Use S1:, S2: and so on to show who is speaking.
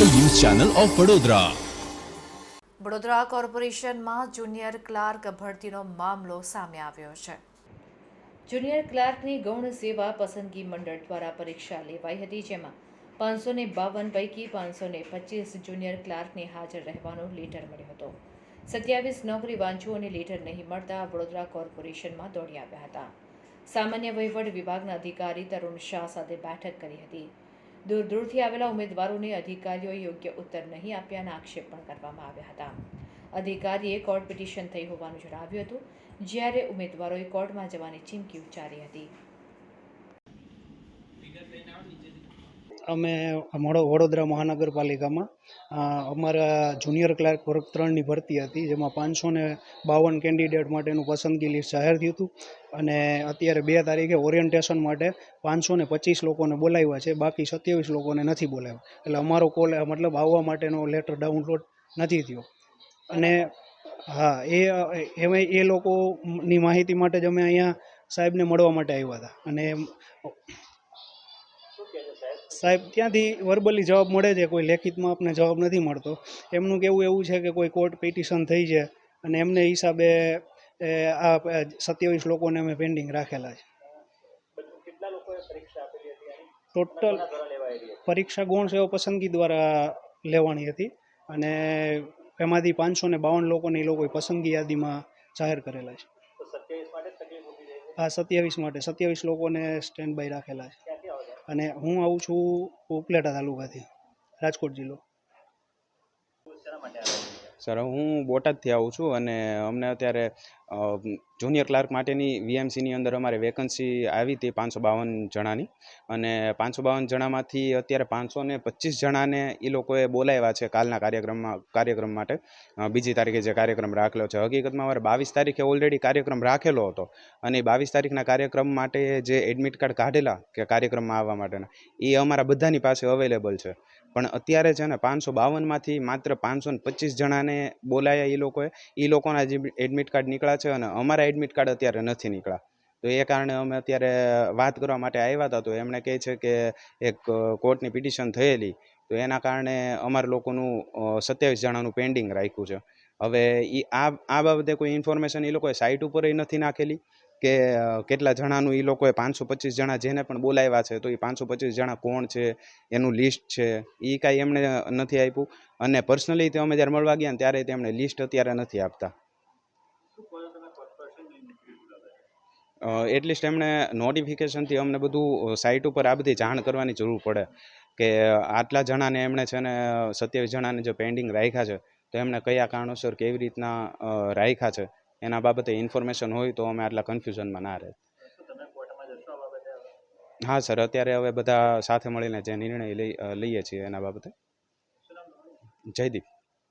S1: Channel of Vadodara.
S2: Vadodara કોર્પોરેશનમાં junior clerk ભરતીનો મામલો સામે આવ્યો છે. જુનિયર ક્લાર્કની ગૌણ સેવા પસંદગી મંડળ દ્વારા પરીક્ષા લેવાઈ હતી, જેમાં પાંચસો ને બાવન પૈકી પાંચસો ને પચીસ જુનિયર ક્લાર્કને હાજર રહેવાનો લેટર મળ્યો હતો. સત્યાવીસ નોકરી વાંચુઓને લેટર નહીં મળતા વડોદરા કોર્પોરેશનમાં દોડી આવ્યા હતા. સામાન્ય વહીવટ વિભાગના અધિકારી તરુણ શાહ સાથે બેઠક કરી હતી. દૂર દૂરથી આવેલા ઉમેદવારોને અધિકારીઓએ યોગ્ય ઉત્તર નહીં આપ્યાના આક્ષેપ પણ કરવામાં આવ્યા હતા. અધિકારીએ કોર્ટ પિટિશન થઈ હોવાનું જણાવ્યું હતું, જ્યારે ઉમેદવારોએ કોર્ટમાં જવાની ચીમકી ઉચ્ચારી હતી.
S3: અમે વડોદરા મહાનગરપાલિકામાં અમારા જુનિયર ક્લાર્ક વર્ગ ત્રણની ભરતી હતી, જેમાં પાંચસો ને બાવન કેન્ડિડેટ માટેનું પસંદગી લિસ્ટ જાહેર થયું હતું. અને અત્યારે બે તારીખે ઓરિએન્ટેશન માટે પાંચસો ને પચીસ લોકોને બોલાવ્યા છે, બાકી સત્યાવીસ લોકોને નથી બોલાવ્યા. એટલે અમારો કોલ, મતલબ આવવા માટેનો લેટર ડાઉનલોડ નથી થયો. અને હા, એ, એમાં એ લોકોની માહિતી માટે જ અમે અહીંયા સાહેબને મળવા માટે આવ્યા હતા. અને સાહેબ ત્યાંથી વર્બલી જવાબ મળે છે કોઈ લેખિતમાં આપને જવાબ નથી મળતો. એમનું કહેવું એવું છે કે કોઈ કોર્ટ પિટિશન થઈ છે અને એમને હિસાબે આ સત્યાવીસ લોકોને અમે પેન્ડિંગ રાખેલા છે. ટોટલ પરીક્ષા ગુણ સેવા પસંદગી દ્વારા લેવાની હતી અને એમાંથી પાંચસો ને બાવન લોકોને એ લોકોએ પસંદગી યાદીમાં જાહેર કરેલા છે. હા સત્યાવીસ માટે. સત્યાવીસ લોકોને સ્ટેન્ડ બાય રાખેલા છે. અને હું આવું છું ઉપલેટા તાલુકાથી, રાજકોટ જિલ્લો.
S4: સર, હું બોટાદથી આવું છું અને અમને અત્યારે જુનિયર ક્લાર્ક માટેની વીએમસીની અંદર અમારે વેકન્સી આવી હતી પાંચસો બાવન જણાની. અને પાંચસો બાવન જણામાંથી અત્યારે પાંચસો ને પચીસ જણાને એ લોકોએ બોલાવ્યા છે કાલના કાર્યક્રમમાં, કાર્યક્રમ માટે. બીજી તારીખે જે કાર્યક્રમ રાખેલો છે. હકીકતમાં અમારે બાવીસ તારીખે ઓલરેડી કાર્યક્રમ રાખેલો હતો. અને બાવીસ તારીખના કાર્યક્રમ માટે જે એડમિટ કાર્ડ કાઢેલા કે કાર્યક્રમમાં આવવા માટેના એ અમારા બધાની પાસે અવેલેબલ છે. પણ અત્યારે છે ને પાંચસો બાવનમાંથી માત્ર પાંચસો ને પચીસ જણાને બોલાયા એ લોકોએ. એ લોકોના જે એડમિટ કાર્ડ નીકળ્યા છે અને અમારા એડમિટ કાર્ડ અત્યારે નથી નીકળ્યા. તો એ કારણે અમે અત્યારે વાત કરવા માટે આવ્યા હતા. તો એમણે કહે છે કે એક કોર્ટની પિટિશન થયેલી. તો એના કારણે અમારા લોકોનું સત્યાવીસ જણાનું પેન્ડિંગ રાખ્યું છે. હવે એ આ આ બાબતે કોઈ ઇન્ફોર્મેશન એ લોકોએ સાઇટ ઉપર નથી નાખેલી કે કેટલા જણાનું એ લોકોએ પાંચસો પચીસ જણા જેને પણ બોલાવ્યા છે, તો એ પાંચસો પચીસ જણા કોણ છે, એનું લિસ્ટ છે એ કાંઈ એમણે નથી આપ્યું. અને પર્સનલી તે અમે જ્યારે મળવા ગયા ત્યારે તેમણે લિસ્ટ અત્યારે નથી આપતા. એટલીસ્ટ એમણે નોટિફિકેશનથી અમને બધું સાઇટ ઉપર આ બધી જાણ કરવાની જરૂર પડે કે આટલા જણાને એમણે છે ને, સત્યાવીસ જણાને જે પેન્ડિંગ રાખ્યા છે, તો એમણે કયા કારણોસર કેવી રીતના રાખ્યા છે, એના બાબતે ઇન્ફોર્મેશન હોય તો અમે આટલા કન્ફ્યુઝનમાં ના રહે હા સર અત્યારે હવે બધા સાથે મળીને જે નિર્ણય લઈ લઈએ છીએ એના બાબતે. જયદીપ.